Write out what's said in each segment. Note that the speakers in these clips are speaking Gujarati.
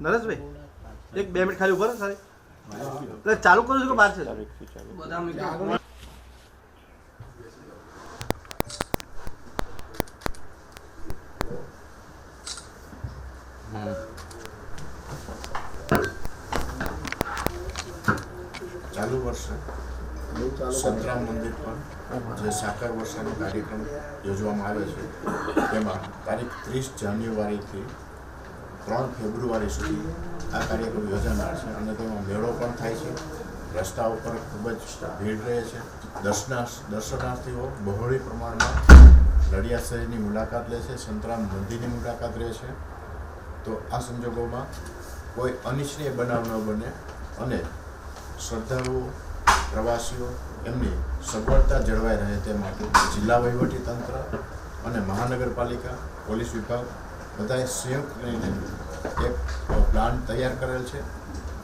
નરેશભાઈ એક બે મિનિટ ખાલી ઊભા રહો સારી એટલે ચાલુ કરું છું કે બહાર છે? ચાલુ વર્ષે સંતરામ મંદિર પર જે સાકર વર્ષાનો કાર્યક્રમ યોજવામાં આવે છે તેમાં તારીખ ત્રીસ જાન્યુઆરીથી ત્રણ ફેબ્રુઆરી સુધી આ કાર્યક્રમ યોજાનાર છે અને તેમાં મેળો પણ થાય છે. રસ્તા ઉપર ખૂબ જ ભીડ રહે છે. દર્શના દર્શનાર્થીઓ બહોળી પ્રમાણમાં નડિયાદ શહેરની મુલાકાત લે છે. સંતરામ મંદિરની મુલાકાત લે છે. તો આ સંજોગોમાં કોઈ અનિચ્છનીય બનાવ ન બને અને શ્રદ્ધાળુઓ, પ્રવાસીઓ એમની સગવડતા જળવાઈ રહે તે માટે જિલ્લા વહીવટી તંત્ર અને મહાનગરપાલિકા, પોલીસ વિભાગ બધાએ સંયુક્ત રહીને એક પ્લાન તૈયાર કરેલ છે,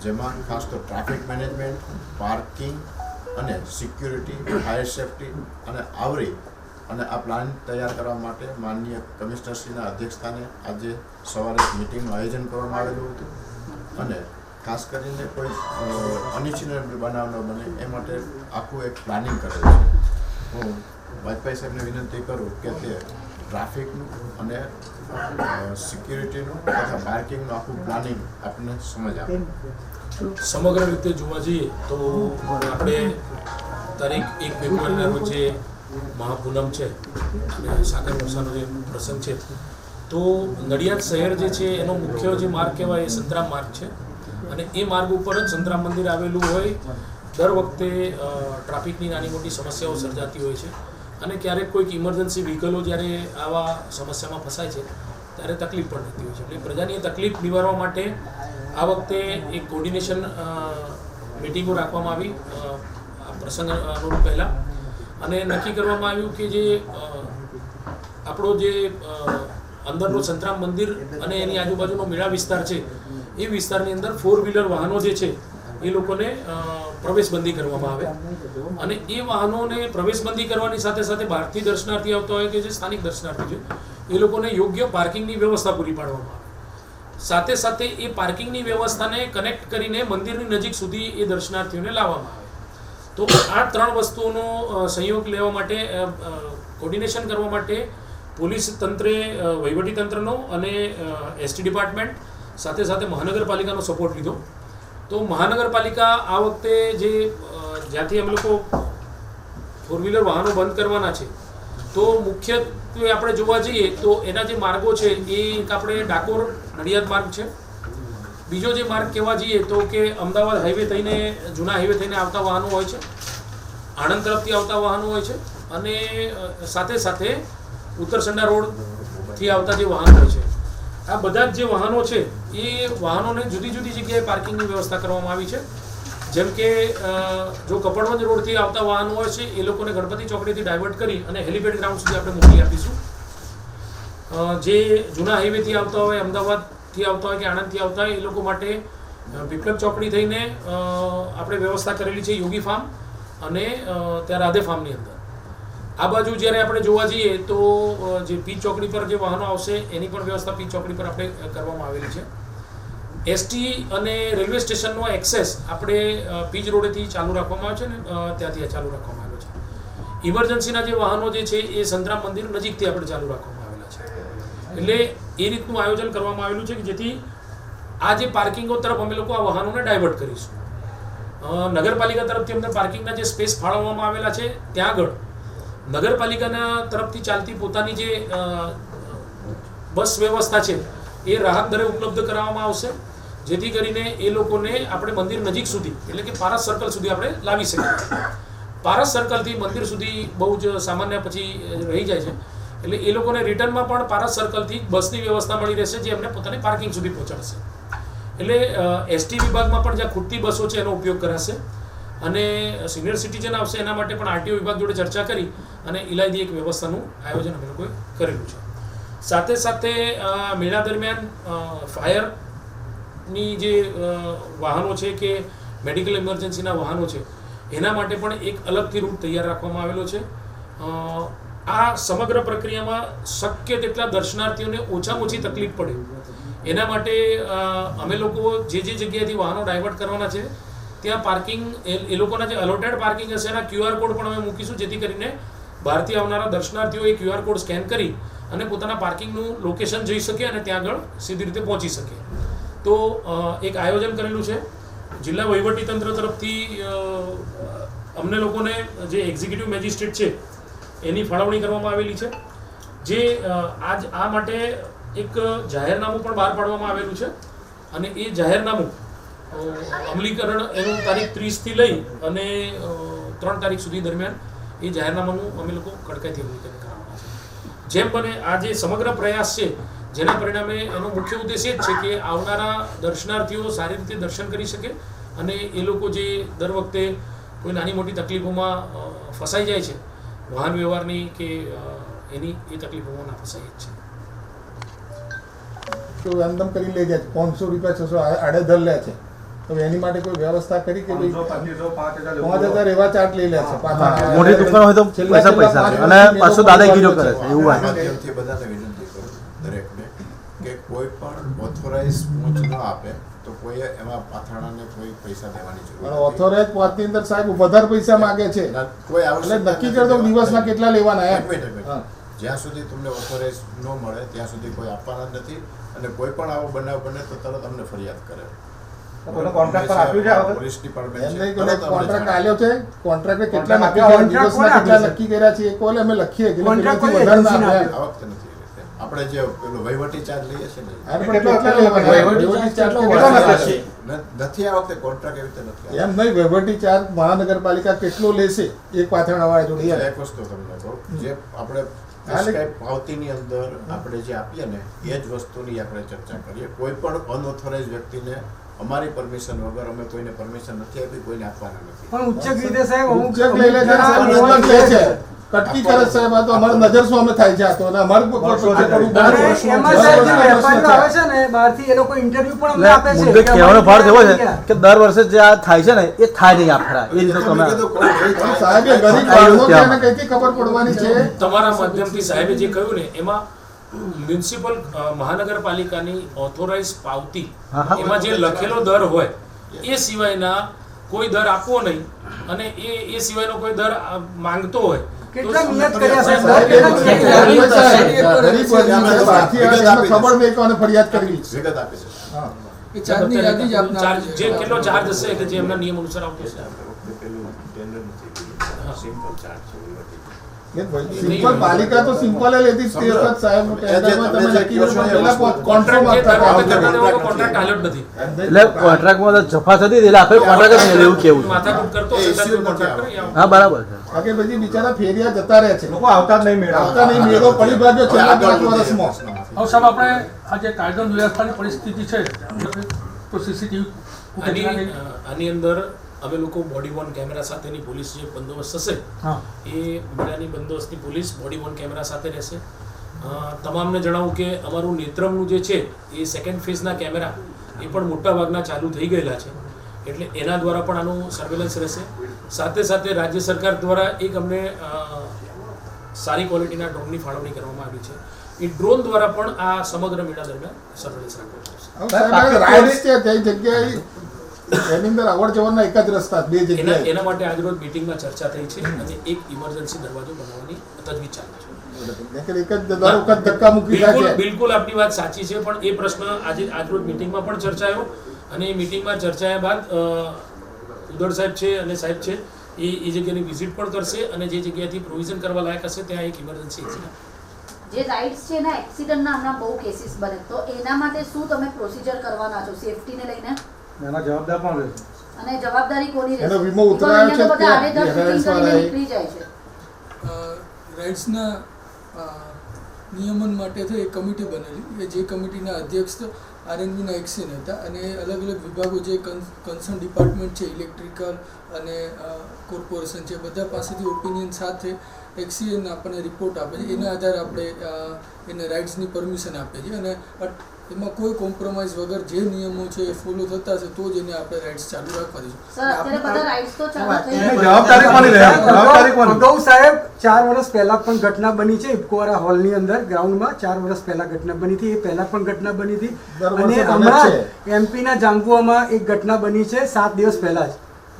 જેમાં ખાસ તો ટ્રાફિક મેનેજમેન્ટ, પાર્કિંગ અને સિક્યુરિટી, ફાયર સેફટી અને આવરી અને આ પ્લાન તૈયાર કરવા માટે માનનીય કમિશનરશ્રીના અધ્યક્ષસ્થાને આજે સવારે મિટિંગનું આયોજન કરવામાં આવેલું હતું. અને ખાસ કરીને કોઈ અનિચ્છનીય બનાવ ન બને, એ માટે આખું એક પ્લાનિંગ કરેલું છે. હું વાજપેયી સાહેબને વિનંતી કરું કે તે ટ્રાફિકનું અને સિક્યુરિટીનું તથા પાર્કિંગનું આખું પ્લાનિંગ આપણને સમજ આપે. સમગ્ર રીતે જોવા જઈએ તો આપણે તારીખ એક ફેબ્રુઆરીના રોજ જે મહાપૂનમ છે, અને સાગર વર્ષાનો જે પ્રસંગ છે, તો નડિયાદ શહેર જે છે એનો મુખ્ય જે માર્ગ કહેવાય એ સંતરામ માર્ગ છે. અને એ માર્ગ ઉપર જ સંતરામ મંદિર આવેલું હોય. દર વખતે ટ્રાફિકની નાની મોટી સમસ્યાઓ સર્જાતી હોય છે. અને ક્યારેક કોઈક ઇમરજન્સી વ્હીકલો જ્યારે આવા સમસ્યામાં ફસાય છે, ત્યારે તકલીફ પણ થતી હોય છે. એટલે પ્રજાની તકલીફ નિવારવા માટે આ વખતે એક કોર્ડિનેશન મિટિંગો રાખવામાં આવી આ પ્રસંગ અનુરૂપ પહેલાં. અને નક્કી કરવામાં આવ્યું કે જે આપણો જે અંદરનો સંતરામ મંદિર અને એની આજુબાજુનો મેળા વિસ્તાર છે, એ વિસ્તારની અંદર ફોર વ્હીલર વાહનો જે છે એ લોકોને પ્રવેશબંધી કરવામાં આવે. અને એ વાહનોને પ્રવેશબંધી કરવાની સાથે સાથે બહારથી દર્શનાર્થી આવતા હોય કે જે સ્થાનિક દર્શનાર્થી છે, એ લોકોને યોગ્ય પાર્કિંગની વ્યવસ્થા પૂરી પાડવામાં આવે. સાથે સાથે એ પાર્કિંગની વ્યવસ્થાને કનેક્ટ કરીને મંદિરની નજીક સુધી એ દર્શનાર્થીઓને લાવવામાં આવે. તો આ ત્રણ વસ્તુઓનો સંયોગ લેવા માટે કોર્ડિનેશન કરવા માટે પોલીસ તંત્રે વહીવટી તંત્રનો અને એસટી ડિપાર્ટમેન્ટ સાથે સાથે મહાનગરપાલિકાનો સપોર્ટ લીધો. તો મહાનગરપાલિકા આ વખતે જે જ્યાંથી અમે લોકો ફોર વ્હીલર વાહનો બંધ કરવાના છે, તો મુખ્યત્વે આપણે જોવા જઈએ તો એના જે માર્ગો છે, એ એક આપણે ડાકોર નડિયાદ માર્ગ છે. બીજો જે માર્ગ કહેવા જઈએ તો કે અમદાવાદ હાઈવે થઈને, જૂના હાઈવે થઈને આવતા વાહનો હોય છે. આણંદ તરફથી આવતા વાહનો હોય છે. અને સાથે સાથે ઉત્તરસંડા રોડથી આવતા જે વાહનો હોય છે. આ બધા જ વાહનો છે, એ વાહનોને જુદી જુદી જગ્યાએ પાર્કિંગની વ્યવસ્થા કરવામાં આવી છે. જેમ કે જો કપડવંજ રોડથી આવતા વાહનો હોય છે, એ લોકોને ગણપતિ ચોકડીથી ડાયવર્ટ કરી અને હેલિપેડ ગ્રાઉન્ડ સુધી આપણે મોકલી આપીશું. જે જૂના હાઈવેથી આવતા હોય, અમદાવાદથી આવતા હોય કે આણંદથી આવતા હોય, એ લોકો માટે વિપ્લબ ચોકડી થઈને આપણે વ્યવસ્થા કરેલી છે યોગી ફાર્મ અને ત્યાં રાધે ફાર્મની અંદર. આ બાજુ જ્યારે આપણે જોવા જઈએ તો જે પી ચોકડી પર જે વાહનો આવશે, એની પણ વ્યવસ્થા પી ચોકડી પર આપણે કરવામાં આવેલી છે. એસટી અને રેલવે સ્ટેશનનો એક્સેસ આપણે પીજ રોડેથી ચાલુ રાખવામાં આવે છે ને ત્યાંથી ચાલુ રાખવામાં આવે છે. ઇમરજન્સીના જે વાહનો જે છે, એ સંતરામ મંદિર નજીકથી આપણે ચાલુ રાખવામાં આવેલા છે. એટલે એ રીતનું આયોજન કરવામાં આવેલું છે કે જેથી આ જે પાર્કિંગો તરફ અમે લોકો આ વાહનોને ડાયવર્ટ કરીશું. નગરપાલિકા તરફથી અમને પાર્કિંગના જે સ્પેસ ફાળવવામાં આવેલા છે, ત્યાં આગળ નગરપાલિકાના તરફથી ચાલતી પોતાની જે બસ વ્યવસ્થા છે, એ રાહત દરે ઉપલબ્ધ કરાવવામાં આવશે, જેથી કરીને એ લોકોને આપણે મંદિર નજીક સુધી, એટલે કે પારસ સર્કલ સુધી આપણે લાવી શકીએ. પારસ સર્કલથી મંદિર સુધી બહુ જ સામાન્ય પછી રહી જાય છે. એટલે એ લોકોને રિટર્નમાં પણ પારસ સર્કલથી બસની વ્યવસ્થા મળી રહેશે, જે એમને પોતાની પાર્કિંગ સુધી પહોંચાડશે. એટલે એસટી વિભાગમાં પણ જ્યાં ખૂટતી બસો છે, એનો ઉપયોગ કરાશે. અને સિનિયર સિટીઝન આવશે એના માટે પણ આરટીઓ વિભાગ જોડે ચર્ચા કરી અને ઇલાયદી એક વ્યવસ્થાનું આયોજન અમે લોકોએ કરેલું છે. સાથે સાથે મેળા દરમિયાન ફાયરની જે વાહનો છે કે મેડિકલ ઇમરજન્સીના વાહનો છે, એના માટે પણ એક અલગથી રૂટ તૈયાર રાખવામાં આવેલો છે. આ સમગ્ર પ્રક્રિયામાં શક્ય તેટલા દર્શનાર્થીઓને ઓછામાં ઓછી તકલીફ પડે. એના માટે અમે લોકો જે જે જગ્યાએથી વાહનો ડાયવર્ટ કરવાના છે ત્યાં પાર્કિંગ એ લોકોના જે અલોટેડ પાર્કિંગ હશે એના ક્યુઆર કોડ પણ અમે મૂકીશું, જેથી કરીને બહારથી આવનારા દર્શનાર્થીઓ એ ક્યુઆર કોડ સ્કેન કરી અને પોતાના પાર્કિંગનું લોકેશન જઈ શકે અને ત્યાં આગળ સીધી રીતે પહોંચી શકે. તો એક આયોજન કરેલું છે. જિલ્લા વહીવટીતંત્ર તરફથી અમને લોકોને જે એક્ઝિક્યુટિવ મેજિસ્ટ્રેટ છે, એની ફાળવણી કરવામાં આવેલી છે. જે આજ આ માટે એક જાહેરનામું પણ બહાર પાડવામાં આવેલું છે. અને એ જાહેરનામું અમલીકરણ એનું તારીખ ત્રીસથી લઈ અને ત્રણ તારીખ સુધી દરમિયાન એ જાહેરનામાનું અમે લોકો કડકાઈથી અમલીકરણ કરવાના છે. જેમ બને આ જે સમગ્ર પ્રયાસ છે, જેના પરિણામે એનો મુખ્ય ઉદ્દેશ એ જ છે કે આવનારા દર્શનાર્થીઓ સારી રીતે દર્શન કરી શકે અને એ લોકો જે દર વખતે કોઈ નાની મોટી તકલીફોમાં ફસાઈ જાય છે, વાહન વ્યવહારની કે એની એ તકલીફોમાં ના ફસાઈ જ છે. તો એમ કરી લઈ જાય પાંચસો રૂપિયા છસો આડેધર લે છે. તો એની માટે કોઈ વ્યવસ્થા કરી કે પાંચ હજાર એવા ચાર્જ લઈ લે છે મોટી દુકાન હોય તો પૈસા પૈસા અને પાછું દાદાગીરીઓ કરે છે. એવું હોય. બધાને વિનંતી કરું દરેકને કે કોઈ પણ ઓથોરાઇઝ પહોંચ ન આપે તો કોઈ એમાં પાથરણાને કોઈ પૈસા દેવાની જરૂર. ઓથોરાઇઝ પાંચની અંદર સાહેબ વધારે પૈસા માંગે છે. કોઈ એટલે નક્કી કરતો દિવસના કેટલા લેવાના એમ. જ્યાં સુધી તમને ઓથોરાઇઝ ન મળે ત્યાં સુધી કોઈ આપવાના જ નથી. અને કોઈ પણ આવો બનાવ બને તો તરત અમને ફરિયાદ કરે. આપ્યું છે પોલીસ ડિપાર્ટમેન્ટ કોન્ટ્રાક્ટ. છે. કોન્ટ્રાક્ટે કેટલા નક્કી કેટલા નક્કી કર્યા છે? અમે લખીએ કે. આપણે જે પેલો વહીવટી ચાર્જ લઈએ છીએ ને. નથી આ વખતે કોન્ટ્રાક્ટ એવી રીતે નથી એમ નહીં વહીવટી મહાનગરપાલિકા કેટલો લેશે? એક પાથરણાવાળા જોડે એમ. એક વસ્તુ તમને કહું. જે આપણે પાવતીની અંદર આપણે જે આપીએ ને એ જ વસ્તુની આપણે ચર્ચા કરીએ. કોઈ પણ અનઓથોરાઇઝ વ્યક્તિને અમારી પરમિશન વગર અમે કોઈને પરમિશન નથી આપી કોઈને આપવાના નથી. પણ ઉચ્ચક રીતે સાહેબ અમુક ઉચ્ચક લઈ લે છે સાહેબ અમુક છે. કટકી કરે સાહેબ આ તો અમાર નજર સામે થાય છે આ તો? અને અમાર એમાં સાહેબ જે વેપારીઓ આવે છે ને બહારથી એ લોકો ઇન્ટરવ્યુ પણ અમને આપે છે. મુદ્દે કે કહેવાનો ભાર એવો છે કે દર વર્ષે જે આ થાય છે ને એ થાય નહીં આ ફેરા એ રીતે તમે. સાહેબ ગરીબ માણસો કે. કઈથી ખબર પડવાની છે? તમારા માધ્યમથી સાહેબે જે કહ્યું ને એમાં મ્યુનિસિપલ મહાનગરપાલિકાની ઓથોરાઇઝ પાવતી. એમાં જે લખેલો દર હોય એ સિવાયના કોઈ દર આપવો નહીં. અને એ એ સિવાયનો કોઈ દર માંગતો હોય કેટલા નિયત કર્યા છે, ખબર ફરિયાદ કરવી વિગત આપી છે. ચાર્જની યાદી જ આપને જે કેટલો ચાર્જ હશે કે જે એમના નિયમ અનુસાર આવતો છે પેલું ટેન્ડર નથી. કર્યું. સિમ્પલ ચાર્જ છે. સિમ્પલ પાલિકા તો સિમ્પલ લેતી જ તે વખત સાહેબ તમે પેલા કોન્ટ્રાક્ટ કોન્ટ્રાક્ટ આલ્યો જ નથી? એટલે કોન્ટ્રાક્ટમાં તો જફા થતી એટલે આપણે કોન્ટ્રાક્ટ જ નહીં એવું કેવું. હા બરાબર છે. બાકી પછી બિચારા ફેરિયા જતા રહે છે. લોકો આવતા જ નહીં મેળા. આવતા નહીં મેળો પડી ભાગ્યો છેલ્લા પાંચ વર્ષમાં. હવે સાહેબ આપણે આ જે કાયદો વ્યવસ્થાની પરિસ્થિતિ છે તો સીસીટીવી આની અંદર અમે લોકો બોડી વોર્ન કેમેરા સાથેની પોલીસ જે બંદોબસ્ત હશે એ મેળાની બંદોબસ્તની પોલીસ બોડી વોર્ન કેમેરા સાથે રહેશે. તમામને જણાવું કે અમારું નેત્રમનું જે છે એ સેકન્ડ ફેઝના કેમેરા એ પણ મોટા ભાગના ચાલુ થઈ ગયેલા છે. એટલે એના દ્વારા પણ આનું સર્વેલન્સ રહેશે. સાથે સાથે રાજ્ય સરકાર દ્વારા એક અમને સારી ક્વોલિટીના ડ્રોનની ફાળવણી કરવામાં આવી છે. એ ડ્રોન દ્વારા પણ આ સમગ્ર મેળા દરમિયાન સર્વેલન્સ રાખવામાં આવશે. એની અંદર અવર જવરના એક જ રસ્તા બે એના જગ્યાએ. એના માટે આજરોજ મીટિંગમાં ચર્ચા થઈ છે અને એક ઇમરજન્સી દરવાજો બનાવવાની તજવીજ ચાલે છે. બિલકુલ આપની વાત સાચી છે પણ એ પ્રશ્ન આજે આજરોજ મિટિંગમાં પણ ચર્ચાયો અને એ મિટિંગમાં ચર્ચાયા બાદ ઉદળ સાહેબ છે અને સાહેબ છે એ એ જગ્યાની વિઝિટ પણ કરશે અને જે જગ્યાથી પ્રોવિઝન કરવા લાયક હશે ત્યાં એક ઇમરજન્સી છે જે રાઇડ્સ છે એના એક્સિડન્ટના હમણાં બહુ કેસીસ બને. તો એના માટે શું તમે પ્રોસિજર કરવાના છો? સેફટીને લઈને? એના જવાબદાર પણ રહેશે અને જવાબદારી કોની રહેશે? એનો વીમો ઉતરાયો છે કે કરીને વાળાએ. નીકળી જાય છે. રાઇટ્સના નિયમન માટે તો એક કમિટી બનેલી કે જે કમિટીના અધ્યક્ષ તો આરએનબીના એક્સિન હતા અને અલગ અલગ વિભાગો જે કન્સર્ન ડિપાર્ટમેન્ટ છે ઇલેક્ટ્રિકલ અને કોર્પોરેશન છે બધા પાસેથી ઓપિનિયન સાથે એક્સીએન આપણને રિપોર્ટ આપે છે. એના આધારે આપણે એને રાઇટ્સની પરમિશન આપીએ છીએ અને એમાં કોઈ કોમ્પ્રોમાઇઝ વગર જે નિયમો છે એ ફોલો થતા હશે તો જ એને આપણે રાઇડ્સ ચાલુ રાખવા દઈશું સર અત્યારે બધા રાઇટ્સ તો ચાલુ થઈ એની ગયા. જવાબદારી કોની રહે? જવાબદારી કોની? અગાઉ સાહેબ ચાર વર્ષ પહેલા પણ ઘટના બની છે ઇફકોવાળા હોલની અંદર ગ્રાઉન્ડમાં. ચાર વર્ષ પહેલા ઘટના બની હતી એ પહેલા પણ ઘટના બની હતી. અને હમણાં એમપીના જાંબુઆમાં એક ઘટના બની છે સાત દિવસ પહેલા જ.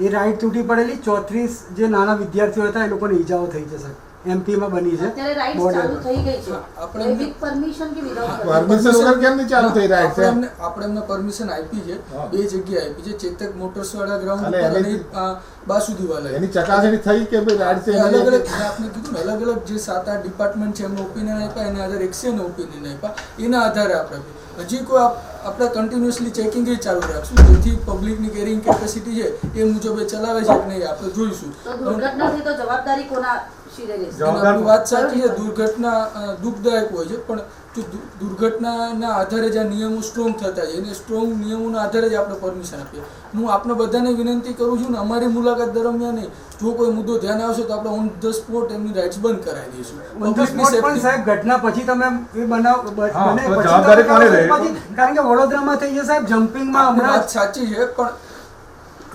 એ રાઇટ તૂટી પડેલી. ચોત્રીસ જે નાના વિદ્યાર્થીઓ હતા એ લોકોને ઈજાઓ થઈ છે સાહેબ એમપીમાં બની છે. અત્યારે રાઇટ્સ ચાલુ થઈ ગઈ છે. આપણે વિથ પરમિશન કે વિધાઉટ પરમિશન વગર કેમ નહીં ચાલુ થઈ રહ્યા આપણે એમને આપણે એમને પરમિશન આપી છે. બે જગ્યાએ આપી છે. ચેતક મોટર્સ વાળા ગ્રાઉન્ડ પર અને બાસુદી વાળા એની ચકાસણી થઈ કે ભાઈ રાઈડ અલગ અલગ આપને કીધું ને અલગ અલગ જે સાત આઠ ડિપાર્ટમેન્ટ છે એમને ઓપિનિયન આપ્યા એના આધારે એક્સિયન ઓપિનિયન આપ્યા. એના આધારે આપણે હજી કોઈ આપણે કન્ટિન્યુઅસલી ચેકિંગ એ ચાલુ રાખશું. જેથી પબ્લિકની કેરિંગ કેપેસિટી છે એ મુજબ એ ચલાવે છે કે નહીં આપણે જોઈશું. તો દુર્ઘટનાથી તો જવાબદારી કોના શિરે રહેશે જવાબ- અને આપણી વાત સાચી છે દુર્ઘટના દુઃખદાયક હોય છે પણ જો દુર્ઘટનાના આધારે જે આ નિયમો સ્ટ્રોંગ થતા છે એને સ્ટ્રોંગ નિયમોના આધારે જ આપણે પરમિશન આપીએ. હું આપણે બધાને વિનંતી કરું છું ને અમારી મુલાકાત દરમિયાન જો કોઈ મુદ્દો ધ્યાન આવશે તો આપણે ઓન ધ સ્પોટ એમની રાઇટ્સ બંધ કરાવી દઈશું. પણ સાહેબ ઘટના પછી તમે એ બનાવ બને તો પછી જવાબદારી તમે કોની કરો રહે? પછી- કારણ કે વડોદરામાં થઈ છે સાહેબ જમ્પિંગમાં હમણાં સાચી છે પણ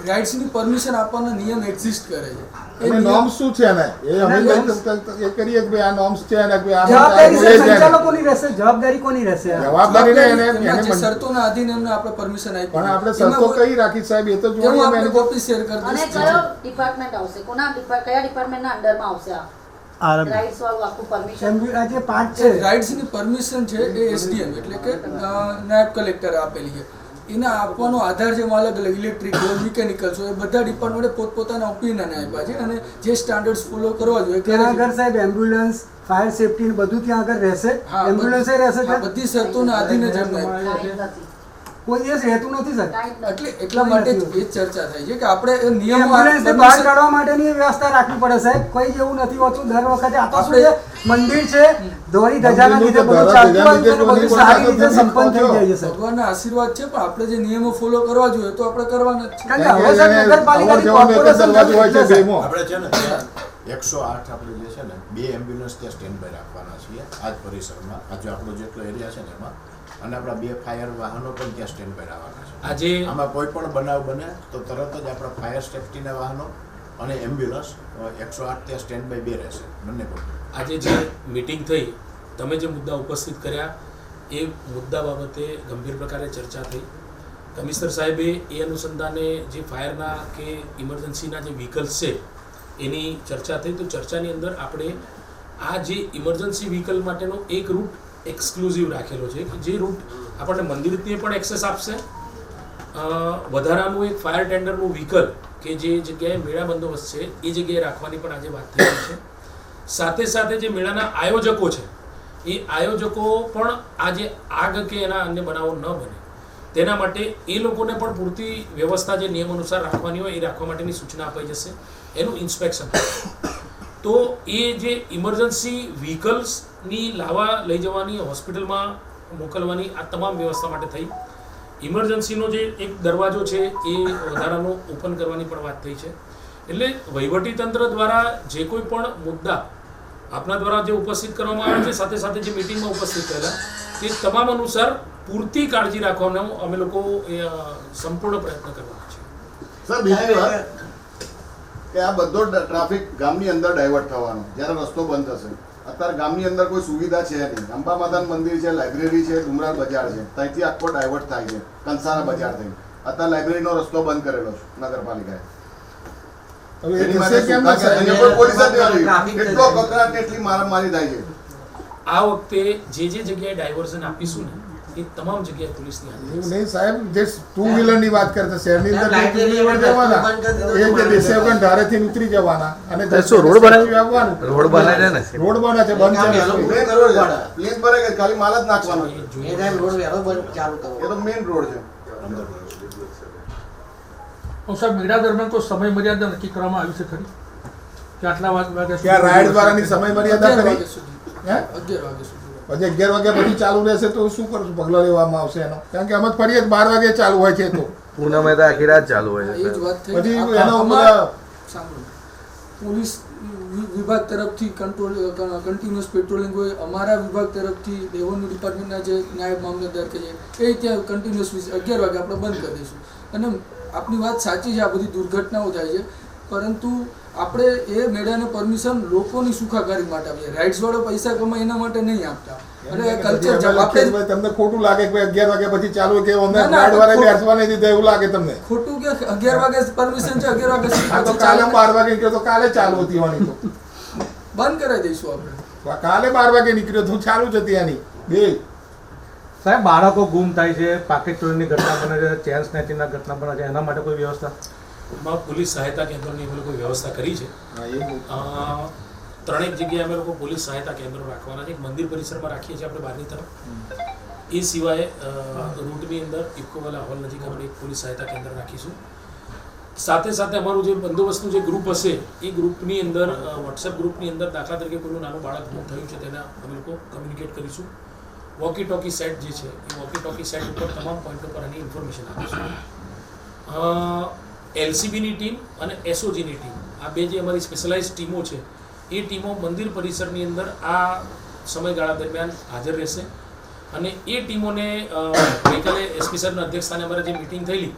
રાઇટ્સની પરમિશન આપવાનો નિયમ એક્ઝિસ્ટ કરે છે. એ અને શું છે ને એ અમે અને કઈ ત- ત- એ કરીએ કે ભાઈ આ norms છે અને ભાઈ આ જવાબદારી આ સાહેબ છે ને. સંચાલકોની રહેશે જવાબદારી કોની રહેશે? જવાબદારી ને એને એને શરતોના આધીન એમને આપણે પરમિશન આપી પણ આપણે શરતો કઈ રાખી સાહેબ? એ તો એ હું જોઈએ કોપી શેર કરી અને કયો ડિપાર્ટમેન્ટ આવશે? કોના કયા ડિપાર્ટમેન્ટના અંડરમાં આવશે આ? રાઇટ્સ વાળું આખું પરમિશન એમ- આ જે પાંચ છે. રાઇટ્સની પરમિશન છે એ એસડીએમ એટલે કે નાયબ કલેક્ટરે આપેલી છે. એના આપવાનો આધાર જે અલગ અલગ ઇલેક્ટ્રિક હોય મિકેનિકલ હોય એ બધા ડિપાર્ટમેન્ટે પોતપોતાના ઓપિનિયન આપ્યા છે અને જે સ્ટાન્ડર્ડ્સ ફોલો કરવા જોઈએ ત્યાં આગળ સાહેબ એમ્બ્યુલન્સ ફાયર સેફટી બધું ત્યાં આગળ રહેશે. એમ્બ્યુલન્સ રહેશે બધી શરતોના આધીન જ. કાંઈ કોઈ દિવસ રહેતું નથી સર. એટલે એટલા માટે એ ચર્ચા થાય છે કે આપણે એ બહાર કાઢવા માટેની વ્યવસ્થા રાખવી પડે સાહેબ. કોઈ જેવું નથી હોતું. દર વખતે આ તો શું છે? મંદિર છે. ધોરી ધજાના લીધે બધું ચાલતું હોય છે અને બધું સારી રીતે સંપન્ન થઈ જાય છે સર. ભગવાનના આશીર્વાદ છે પણ આપણે જે નિયમો ફોલો કરવા જોઈએ તો આપણે કરવાના જ છે. કારણ કે હવે નગરપાલિકાની. આપણે ને એકસો આઠ આપણે જે છે ને બે એમ્બ્યુલન્સ ત્યાં સ્ટેન્ડ બાય રાખવાના છીએ આજ પરિસરમાં. આજે આપણો જેટલો એરિયા છે ને એમાં અને આપણા બે ફાયર વાહનો પણ ત્યાં સ્ટેન્ડ બાય રાખવાના છે. આજે આમાં કોઈ પણ બનાવ બને તો તરત જ આપણા ફાયર સેફટીના વાહનો અને એમ્બ્યુલન્સ એકસો આઠ ત્યાં સ્ટેન્ડ બાય બે રહેશે બંને પણ આજે જે મિટિંગ થઈ તમે જે મુદ્દા ઉપસ્થિત કર્યા એ મુદ્દા બાબતે ગંભીર પ્રકારે ચર્ચા થઈ. કમિશનર સાહેબે એ અનુસંધાને જે ફાયરના કે ઇમરજન્સીના જે વ્હીકલ્સ છે એની ચર્ચા થઈ. તો ચર્ચાની અંદર આપણે આ જે ઇમરજન્સી વ્હીકલ માટેનો એક રૂટ એક્સક્લુઝિવ રાખેલો છે, કે જે રૂટ આપણને મંદિરની પણ એક્સેસ આપશે. વધારાનું એક ફાયર ટેન્ડરનું વ્હીકલ કે જે જગ્યાએ મેળા બંદોબસ્ત છે, એ જગ્યાએ રાખવાની પણ આજે વાત થઈ છે. સાથે સાથે જે મેળાના આયોજકો છે, એ આયોજકો પણ આ જે આગ કે એના અન્ય બનાવો ન બને. તેના માટે એ લોકોને પણ પૂરતી વ્યવસ્થા જે નિયમ અનુસાર રાખવાની હોય, એ રાખવા માટેની સૂચના અપાઈ જશે. એનું ઇન્સ્પેક્શન તો એ જે ઇમરજન્સી વ્હીકલ્સની લાવા લઈ જવાની, હોસ્પિટલમાં મોકલવાની આ તમામ વ્યવસ્થા માટે થઈ. ઇમરજન્સીનો જે એક દરવાજો છે એ વધારાનો ઓપન કરવાની પણ વાત થઈ છે. એટલે વહીવટી તંત્ર દ્વારા જે કોઈ પણ મુદ્દા આપના દ્વારા જે ઉપસ્થિત કરવામાં આવે છે, સાથે સાથે જે મિટિંગમાં ઉપસ્થિત થયેલા, તે તમામ અનુસાર પૂરતી કાળજી રાખવાનો અમે લોકો સંપૂર્ણ પ્રયત્ન કરવાના છે સર, બીજી વાત. કે આ બધો ટ્રાફિક ગામની અંદર ડાયવર્ટ થવાનો, જ્યારે રસ્તો બંધ થશે. અત્યારે ગામની અંદર કોઈ સુવિધા છે નહીં. અંબા માતાનું મંદિર છે લાઇબ્રેરી છે ડુમરાળ બજાર છે. ત્યાંથી આખો ડાયવર્ટ થાય છે. કંસારા બજાર થઈ અત્યારે લાઇબ્રેરીનો રસ્તો બંધ કરેલો છે નગરપાલિકાએ. આ વખતે જે જે જગ્યાએ ડાયવર્ઝન આપીશું ને એ તમામ જગ્યાએ પોલીસની હાજરી નહીં સાહેબ જે ટુ વ્હીલરની વાત કરતા શહેરની અંદર જે ટુ વ્હીલર જવાના. એ જે દેશેવગન ધારેથી ઉતરી જવાના. અને તો રોડ બનાવી? આવવાનું. રોડ બનાવે ને. રોડ બને છે બંધ છે. પ્લેન રોડ કે ખાલી માલ જ નાખવાનો છે? જોઈએ. એ તો મેઈન રોડ છે. સાહેબ મેળા દરમિયાન કોઈ સમય મર્યાદા નક્કી કરવામાં આવી છે ખરી? કે આટલા વાગ- વાગ્યા ત્યાં રાઈડ દ્વારાની સમય મર્યાદા કરી સુધી. હે? અગિયાર વાગ્યા પછી અગિયાર વાગ્યા પછી ચાલુ રહેશે તો શું કરશું પગલો લેવામાં આવશે એનો. કારણ કે અમે ફરી બાર વાગે ચાલુ હોય છે તો. પૂનમે તો આખી રાત ચાલુ હોય છે પછી એનો પોલીસ વિભાગ તરફથી કંટ્રોલ કન્ટિન્યુઅસ પેટ્રોલિંગ હોય. અમારા વિભાગ તરફથી રેવન્યુ ડિપાર્ટમેન્ટના જે નાયબ મામલતદાર કે છે એ ત્યાં કન્ટિન્યુઅસ અગિયાર વાગે આપણે બંધ કરી દઈશું. અને આપની વાત સાચી છે આ બધી દુર્ઘટનાઓ થાય છે. પરંતુ આપણે એ મેળાને પરમિશન લોકોની સુખાકારી માટે આપીએ. રાઇટ્સ વાળો પૈસા કમાય એના માટે નહીં આપતા. અને કલ્ચર આપણે તમને ખોટું લાગે કે અગિયાર વાગ્યા પછી ચાલુ કે અમને ના, ના, ગાર્ડ વાળા ખોટું. બેસવા નહીં દીધા એવું લાગે તમને? ખોટું કે અગિયાર વાગે પરમિશન છે અગિયાર વાગે તો કાલે બાર વાગે નીકળ્યો તો કાલે ચાલુ હતી તો. બંધ કરાવી દઈશું આપણે. કાલે બાર વાગે નીકળ્યો તો ચાલુ જ હતી આની. બે. સાહેબ બાળકો ગુમ થાય છે પાકેટ ચોરીની ઘટના બને છે ચેન સ્નેચિંગના ઘટના બને છે એના માટે કોઈ વ્યવસ્થા? એમાં પોલીસ સહાયતા કેન્દ્રની અમે લોકો વ્યવસ્થા કરી છે. ત્રણેક જગ્યાએ અમે લોકો પોલીસ સહાયતા કેન્દ્રો રાખવાના છે. મંદિર પરિસરમાં રાખીએ છીએ આપણે બહારની તરફ. એ સિવાય રૂટની અંદર ઇકોવાલા હોલ નજીક આપણે એક પોલીસ સહાયતા કેન્દ્ર રાખીશું. સાથે સાથે અમારું જે બંદોબસ્તનું જે ગ્રુપ હશે એ ગ્રુપની અંદર વોટ્સએપ ગ્રુપની અંદર દાખલા તરીકે કોઈનું નાનું બાળક થયું છે તેના અમે લોકો કમ્યુનિકેટ કરીશું. વોકી ટોકી સેટ જે છે એ વોકી ટોકી સેટ ઉપર તમામ પોઈન્ટ ઉપર એની ઇન્ફોર્મેશન આપીશું. એલસીબીની ટીમ અને એસઓજીની ટીમ. આ બે જે અમારી સ્પેશિયલાઇઝ ટીમો છે, એ ટીમો મંદિર પરિસરની અંદર આ સમયગાળા દરમિયાન હાજર રહેશે. અને એ ટીમોને ગઈકાલે એસપી સાહેબના અધ્યક્ષસ્થાને અમારે જે મિટિંગ થયેલી,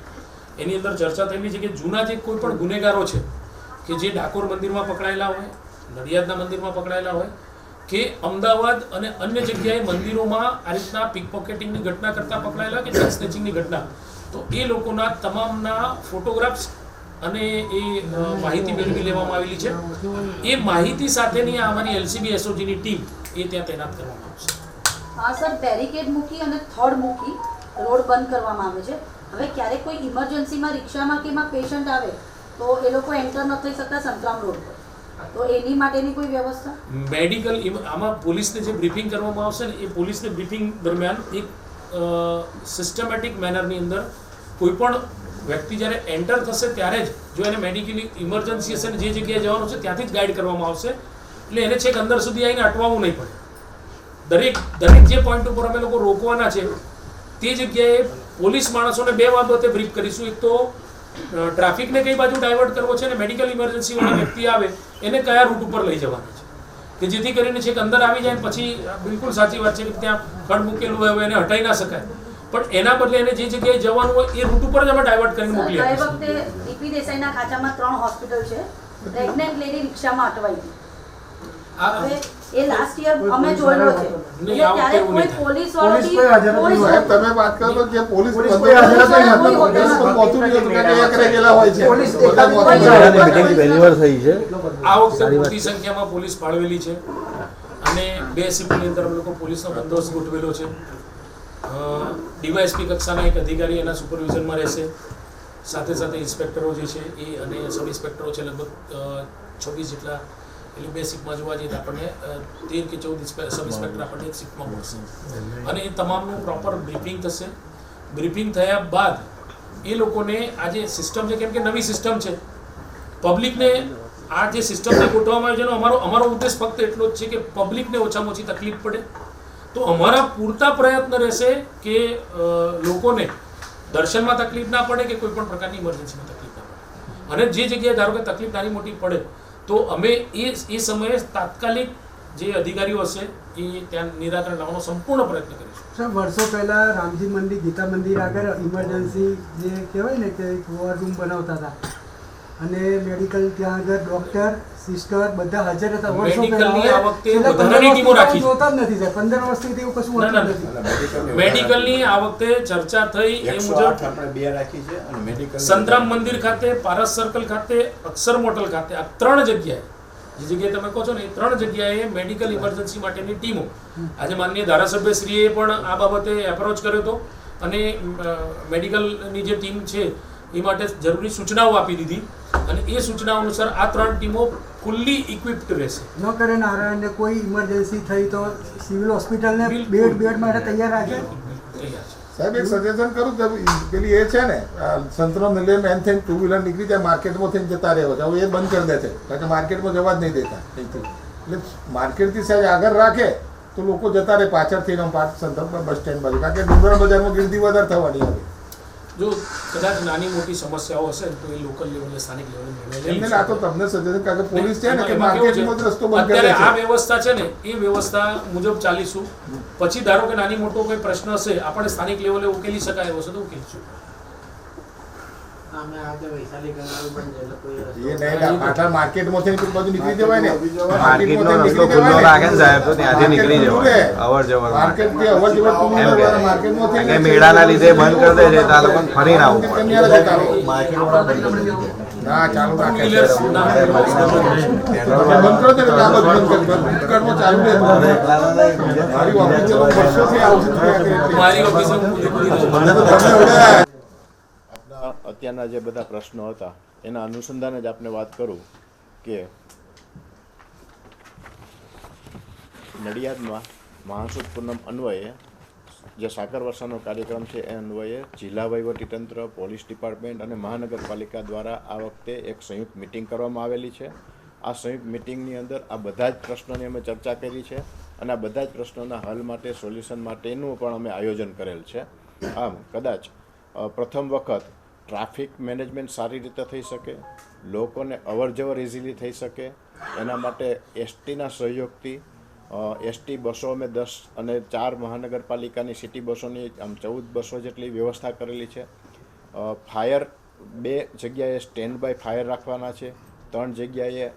એની અંદર ચર્ચા થયેલી છે કે જૂના જે કોઈ પણ ગુનેગારો છે, કે જે ડાકોર મંદિરમાં પકડાયેલા હોય, નડિયાદના મંદિરમાં પકડાયેલા હોય, કે અમદાવાદ અને અન્ય જગ્યાએ મંદિરોમાં આ રીતના પિક પોકેટિંગની ઘટના કરતાં પકડાયેલા કે ચેન સ્નેચિંગની ઘટના તો એ લોકોના તમામના ફોટોગ્રાફ્સ અને એ માહિતી મેળવી લેવામાં આવેલી છે. એ માહિતી સાથેની આમાંની અમારી એલસીબી એસઓજીની ટીમ એ ત્યાં તૈનાત કરવામાં આવશે હા સર બેરિકેડ મૂકી અને થર્ડ મૂકી રોડ બંધ કરવામાં આવે છે. હવે ક્યારેક કોઈ ઇમરજન્સીમાં રિક્ષામાં કે એમાં પેશન્ટ આવે તો એ લોકો એન્ટર ન થઈ શકતા સંતરામ રોડ પર. તો એની માટેની કોઈ વ્યવસ્થા? મેડિકલ આમાં પોલીસને જે બ્રીફિંગ કરવામાં આવશે ને એ પોલીસને બ્રીફિંગ દરમિયાન એક સિસ્ટમેટિક મેનરની અંદર કોઈપણ વ્યક્તિ જ્યારે એન્ટર થશે ત્યારે જ જો એને મેડિકલી ઇમરજન્સી હશે ને જે જગ્યાએ જવાનું છે ત્યાંથી જ ગાઈડ કરવામાં આવશે. એટલે એને છેક અંદર સુધી આવીને અટવાવું નહીં પડે. દરેક દરેક જે પોઈન્ટ ઉપર અમે લોકો રોકવાના છે, તે જગ્યાએ પોલીસ માણસોને બે બાબતે બ્રીફ કરીશું. એક તો ટ્રાફિકને કઈ બાજુ ડાયવર્ટ કરવો છે અને મેડિકલ ઇમરજન્સીવાળા વ્યક્તિ આવે, એને કયા રૂટ ઉપર લઈ જવાના છે? કે જેથી કરીને છેક અંદર આવી જાય પછી બિલકુલ સાચી વાત છે કે ત્યાં ફળ મૂકેલું હોય એને હટાઈ ના શકાય. પણ એના બદલે એને જે જગ્યાએ જવાનું હોય એ રૂટ ઉપર જ અમે ડાયવર્ટ કરીને મોકલી વખતે ડીપી દેસાઈના ખાચામાં ત્રણ હોસ્પિટલ છે. પ્રેગ્નન્ટ લેડી રિક્ષામાં અટવાઈ ગઈ એ લાસ્ટ યર અમે જોયેલો છે. ત્યારે કોઈ પોલીસ વાળો પોલીસ કોઈ હાજર કોઈ તમે વાત કરો તો જે પોલીસ પોલીસ કોઈ હોય. છે. પોલીસ. પહેલી વાર થઈ છે. આ વખતે મોટી સંખ્યામાં પોલીસ ફાળવેલી છે. અને બે શિફ્ટની અંદર અમે લોકો પોલીસનો બંદોબસ્ત ગોઠવેલો છે. ડીવાયએસપી કક્ષાના એક અધિકારી એના સુપરવિઝનમાં રહેશે. સાથે સાથે ઇન્સ્પેક્ટરો જે છે એ અને સબ ઇન્સ્પેક્ટરો છે લગભગ છવ્વીસ જેટલા એટલે બે શિફ્ટમાં જોવા જઈએ તો આપણને તેર કે ચૌદ સબ ઇન્સ્પેક્ટર આપણને એક શિફ્ટમાં મળશે. અને એ તમામનું પ્રોપર બ્રીફિંગ થશે. બ્રીફિંગ થયા બાદ એ લોકોને આ જે સિસ્ટમ છે, કેમ કે નવી સિસ્ટમ છે પબ્લિકને આ જે સિસ્ટમ જે ગોઠવવામાં આવી છે અમારો અમારો ઉદ્દેશ ફક્ત એટલો જ છે કે પબ્લિકને ઓછામાં ઓછી તકલીફ પડે. તો અમારા પૂરતા પ્રયત્ન રહેશે કે લોકોને દર્શનમાં તકલીફ ના પડે કે કોઈ પણ પ્રકારની ઇમરજન્સીમાં તકલીફ ના પડે. અને જે જગ્યાએ ધારો કે તકલીફ નાની મોટી પડે તો અમે એ એ સમયે તાત્કાલિક જે અધિકારીઓ હશે, એ ત્યાં નિરાકરણ લાવવાનો સંપૂર્ણ પ્રયત્ન કરીશું. સર વર્ષો પહેલાં રામજી મંદિર, ગીતા મંદિર આગળ ઇમરજન્સી જે કહેવાય ને કે વોર રૂમ બનાવતા હતા. અને મેડિકલ ત્યાં આગળ ડોક્ટર સિસ્ટર બધા હાજર હતા. વર્ષો ટીમો રાખી જોતા જ નથી સાહેબ. પંદર વર્ષથી તેવું કશું નથી. મેડિકલની આ વખતે ચર્ચા થઈ એ મુજબ આપણે બે રાખી છે અને મેડિકલ સંતરામ મંદિર ખાતે પારસ સર્કલ ખાતે અક્ષર મોટલ ખાતે આ ત્રણ જગ્યાએ જે જગ્યાએ તમે કહો છો ને એ ત્રણ જગ્યાએ મેડિકલ ઇમરજન્સી માટેની ટીમો. આજે માનનીય ધારાસભ્યશ્રીએ પણ આ બાબતે એપ્રોચ કર્યો હતો. અને મેડિકલની જે ટીમ છે એ માટે જરૂરી સૂચનાઓ આપી દીધી અને એ સૂચનાઓ અનુસાર આ ત્રણ ટીમો ફૂલ્લી ઇક્વિપ્ડ રહેશે. ન કરે નારાયણને કોઈ ઇમરજન્સી થઈ તો સિવિલ હોસ્પિટલને. બેડ બેડ માટે તૈયાર રાખે? સાહેબ એક સજેશન કરું કે પેલી એ છે ને સંતરામ નિલય મેન થઈને ટુ વ્હીલર નીકળી જાય માર્કેટમાં થઈને જતા રહ્યો છે. હવે એ બંધ કરી દે છે. કારણ કે માર્કેટમાં જવા જ નહીં દેતા. અહીંથી. એટલે માર્કેટથી સાહેબ આગળ રાખે તો લોકો જતા રહે પાછળથી સંતરામ બસ સ્ટેન્ડ બાજુ. કારણ કે ડુંગર બજારમાં ગીર્દી વધારે થવાની હવે જો કદાચ નાની મોટી સમસ્યાઓ હશે તો એ લોકલ લેવલે સ્થાનિક લેવલે એમને આ તો તમને સજેશન કારણ કે પોલીસ છે ને કે માર્કેટમાં રસ્તો બંધ કરે છે? આ વ્યવસ્થા છે ને એ વ્યવસ્થા મુજબ ચાલીશું. પછી ધારો કે નાની મોટો કોઈ પ્રશ્ન હશે આપણે સ્થાનિક લેવલે ઉકેલી શકાય એવો છે તો ઉકેલીશું. મેળાના. લીધે બંધ કરી દે છે તો આ લોકોને ફરીને આવવું પડે. અત્યારના જે બધા પ્રશ્નો હતા, એના અનુસંધાને જ આપને વાત કરું કે નડિયાદમાં મહાસુદ પૂનમ અન્વયે જે સાકર વર્ષાનો કાર્યક્રમ છે, એ અન્વયે જિલ્લા વહીવટીતંત્ર પોલીસ ડિપાર્ટમેન્ટ અને મહાનગરપાલિકા દ્વારા આ વખતે એક સંયુક્ત મિટિંગ કરવામાં આવેલી છે. આ સંયુક્ત મિટિંગની અંદર આ બધા જ પ્રશ્નોની અમે ચર્ચા કરી છે અને આ બધા જ પ્રશ્નોના હલ માટે, સોલ્યુશન માટેનું પણ અમે આયોજન કરેલ છે. આમ, કદાચ પ્રથમ વખત ટ્રાફિક મેનેજમેન્ટ સારી રીતે થઈ શકે, લોકોને અવર જવર ઇઝીલી થઈ શકે. એના માટે એસટીના સહયોગથી એસટી બસો અમે દસ અને ચાર મહાનગરપાલિકાની સિટી બસોની આમ ચૌદ બસો જેટલી વ્યવસ્થા કરેલી છે. ફાયર બે જગ્યાએ સ્ટેન્ડ બાય ફાયર રાખવાના છે, ત્રણ જગ્યાએ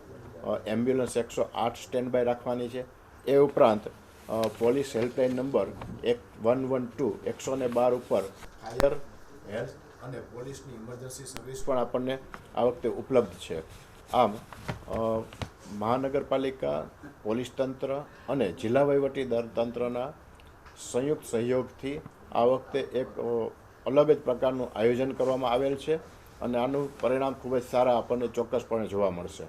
એમ્બ્યુલન્સ એકસો આઠ સ્ટેન્ડ બાય રાખવાની છે. એ ઉપરાંત પોલીસ હેલ્પલાઇન નંબર એક વન વન ટુ એકસો ને બાર ઉપર ફાયર હેલ્થ અને પોલીસની ઇમરજન્સી સર્વિસ પણ આપણને આ વખતે ઉપલબ્ધ છે. આમ મહાનગરપાલિકા, પોલીસ તંત્ર અને જિલ્લા વહીવટી દર તંત્રના સંયુક્ત સહયોગથી આ વખતે એક અલગ જ પ્રકારનું આયોજન કરવામાં આવેલ છે અને આનું પરિણામ ખૂબ જ સારા આપણને ચોક્કસપણે જોવા મળશે.